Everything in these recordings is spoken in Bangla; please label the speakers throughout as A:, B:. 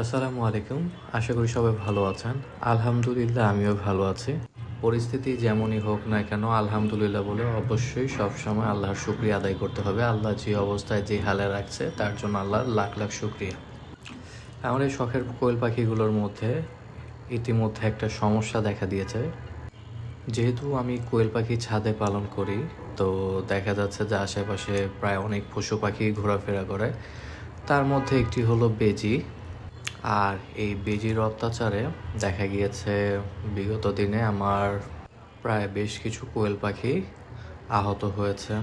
A: আসসালামু আলাইকুম। আশা করি সবাই ভালো আছেন। আলহামদুলিল্লাহ, আমিও ভালো আছি। পরিস্থিতি যেমনই হোক না কেন, আলহামদুলিল্লাহ বলে অবশ্যই সবসময় আল্লাহর শুক্রিয়া আদায় করতে হবে। আল্লাহ যে অবস্থায় যে হালে রাখছে, তার জন্য আল্লাহর লাখ লাখ শুক্রিয়া। আমার এই শখের কোয়েল পাখিগুলোর মধ্যে ইতিমধ্যে একটা সমস্যা দেখা দিয়েছে। যেহেতু আমি কোয়েল পাখি ছাদে পালন করি, তো দেখা যাচ্ছে যে আশেপাশে প্রায় অনেক পশু পাখি ঘোরাফেরা করে। তার মধ্যে একটি হলো বেজি। আর এই বেজির অত্যাচারে দেখা গিয়েছে, বিগত দিনে আমার প্রায় বেশ কিছু কোয়েল পাখি আহত হয়েছে।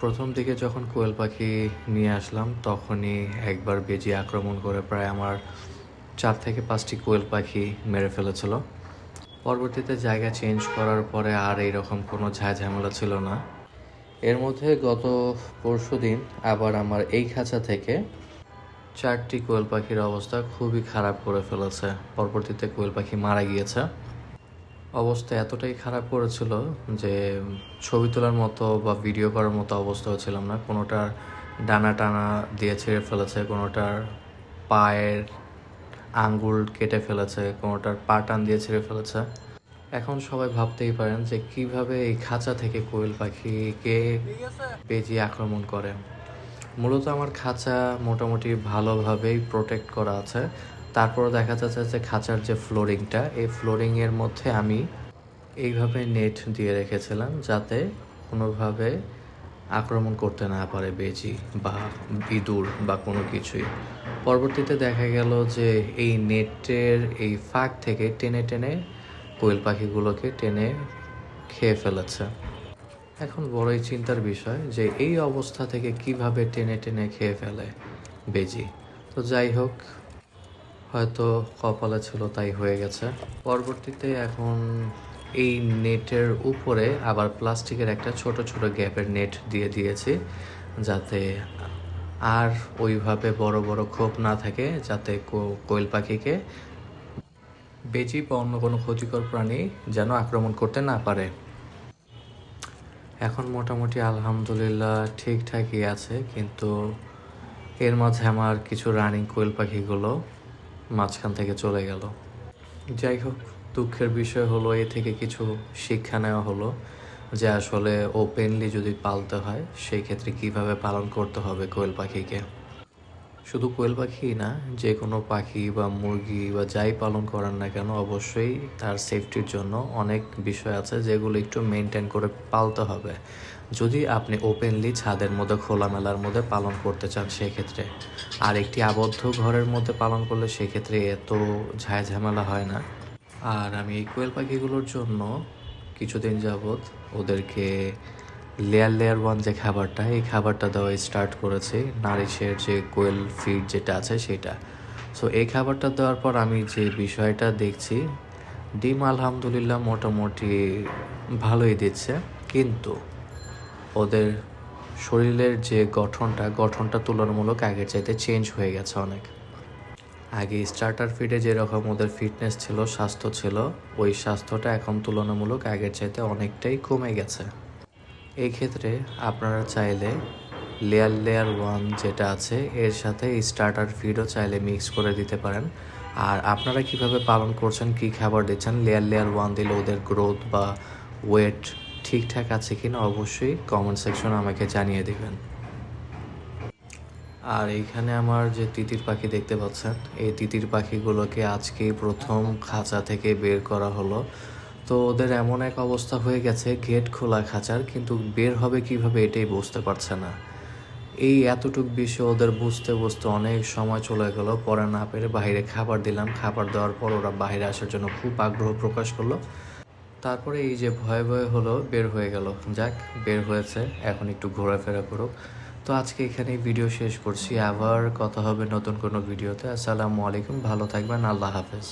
A: প্রথম দিকে যখন কোয়েল পাখি নিয়ে আসলাম, তখনই একবার বেজি আক্রমণ করে প্রায় আমার চার থেকে পাঁচটি কোয়েল পাখি মেরে ফেলেছিল। পরবর্তীতে জায়গা চেঞ্জ করার পরে আর এইরকম কোনো ঝামেলা ছিল না। এর মধ্যে গত পরশু দিন আবার আমার এই খাঁচা থেকে চারটি কোয়েল পাখির অবস্থা খুবই খারাপ করে ফেলেছে। পরবর্তীতে কোয়েল পাখি মারা গিয়েছে। অবস্থা এতটাই খারাপ করেছিল যে ছবি তোলার মতো বা ভিডিও করার মতো অবস্থা হচ্ছিলাম না। কোনোটার ডানা টানা দিয়ে ছেড়ে ফেলেছে, কোনোটার পায়ের আঙ্গুল কেটে ফেলেছে, কোনোটার পা টান দিয়ে ছেড়ে ফেলেছে। এখন সবাই ভাবতেই পারেন যে কীভাবে এই খাঁচা থেকে কোয়েল পাখিকে বেজি আক্রমণ করে। মূলত আমার খাঁচা মোটামুটি ভালোভাবেই প্রোটেক্ট করা আছে। তারপর দেখা যাচ্ছে যে খাঁচার যে ফ্লোরিংটা এই ফ্লোরিংয়ের মধ্যে আমি এইভাবে নেট দিয়ে রেখেছিলাম যাতে কোনোভাবে আক্রমণ করতে না পারে বেজি বা ইঁদুর বা কোনো কিছুই। পরবর্তীতে দেখা গেল যে এই নেটের এই ফাঁক থেকে টেনে টেনে কোয়েল পাখিগুলোকে টেনে খেয়ে ফেলেছে। এখন বড়ই চিন্তার বিষয় যে এই অবস্থা থেকে কীভাবে টেনে টেনে খেয়ে ফেলে বেজি। তো যাই হোক, হয়তো কপালে ছিল তাই হয়ে গেছে। পরবর্তীতে এখন এই নেটের উপরে আবার প্লাস্টিকের একটা ছোট ছোট গ্যাপের নেট দিয়ে দিয়েছি, যাতে আর ওইভাবে বড় বড় খোপ না থাকে, যাতে কোয়েল পাখিকে বেজি বা অন্য কোনো ক্ষতিকর প্রাণী যেন আক্রমণ করতে না পারে। এখন মোটামুটি আলহামদুলিল্লাহ ঠিকঠাকই আছে, কিন্তু এর মাঝে আমার কিছু রানিং কোয়েল পাখিগুলো মাঝখান থেকে চলে গেল। যাই হোক, দুঃখের বিষয় হলো, এ থেকে কিছু শিক্ষা নেওয়া হলো যে আসলে ওপেনলি যদি পালতে হয়, সেই ক্ষেত্রে কীভাবে পালন করতে হবে কোয়েল পাখিকে? শুধু কোয়েল পাখি না, যে কোনো পাখি বা মুরগি বা যাই পালন করেন না কেন অবশ্যই তার সেফটির জন্য অনেক বিষয় আছে যেগুলো একটু মেনটেন করে পালতে হবে। যদি আপনি ওপেনলি ছাদের মধ্যে খোলামেলার মধ্যে পালন করতে চান সেক্ষেত্রে। আর একটি আবদ্ধ ঘরের মধ্যে পালন করলে সেক্ষেত্রে এত ঝামেলা হয় না। আর আমি এই কোয়েল পাখিগুলোর জন্য কিছুদিন যাবৎ ওদেরকে লেয়ার লেয়ার ওয়ান যে খাবারটা, এই খাবারটা দেওয়া স্টার্ট করেছি নারিশের যে কোয়েল ফিড যেটা আছে সেটা। সো এই খাবারটা দেওয়ার পর আমি যে বিষয়টা দেখছি, ডিম আলহামদুলিল্লাহ মোটামুটি ভালোই দিচ্ছে, কিন্তু ওদের শরীরের যে গঠনটা গঠনটা তুলনামূলক আগের চাইতে চেঞ্জ হয়ে গেছে অনেক। আগে স্টার্টার ফিডে যেরকম ওদের ফিটনেস ছিল, স্বাস্থ্য ছিল, ওই স্বাস্থ্যটা এখন তুলনামূলক আগের চাইতে অনেকটাই কমে গেছে। এই ক্ষেত্রে আপনারা চাইলে লেয়ার লেয়ার ওয়ান যেটা আছে, এর সাথে স্টার্টার ফিডও চাইলে মিক্স করে দিতে পারেন। আর আপনারা কীভাবে পালন করছেন, কি খাবার দিচ্ছেন লেয়ার লেয়ার ওয়ান দিলে ওদের গ্রোথ বা ওয়েট ঠিকঠাক আছে কি না অবশ্যই কমেন্ট সেকশনে আমাকে জানিয়ে দেবেন। আর এইখানে আমার যে তিতির পাখি দেখতে পাচ্ছেন, এই তিতির পাখিগুলোকে আজকেই প্রথম খাঁচা থেকে বের করা হলো। তো ওদের এমন এক অবস্থা হয়ে গেছে, গেট খোলা খাঁচার, কিন্তু বের হবে কীভাবে এটাই বুঝতে পারছে না। এই এতটুক বিষয় ওদের বুঝতে বুঝতে অনেক সময় চলে গেল, পরে না পেরে বাইরে খাবার দিলাম। খাবার দেওয়ার পর ওরা বাইরে আসার জন্য খুব আগ্রহ প্রকাশ করল। তারপরে এই যে ভয়ে ভয়ে হলো, বের হয়ে গেল। যাক, বের হয়েছে, এখন একটু ঘোরাফেরা করুক। তো আজকে এখানেই ভিডিও শেষ করছি। আবার কথা হবে নতুন কোনো ভিডিওতে। আসসালামু আলাইকুম, ভালো থাকবেন, আল্লাহ হাফেজ।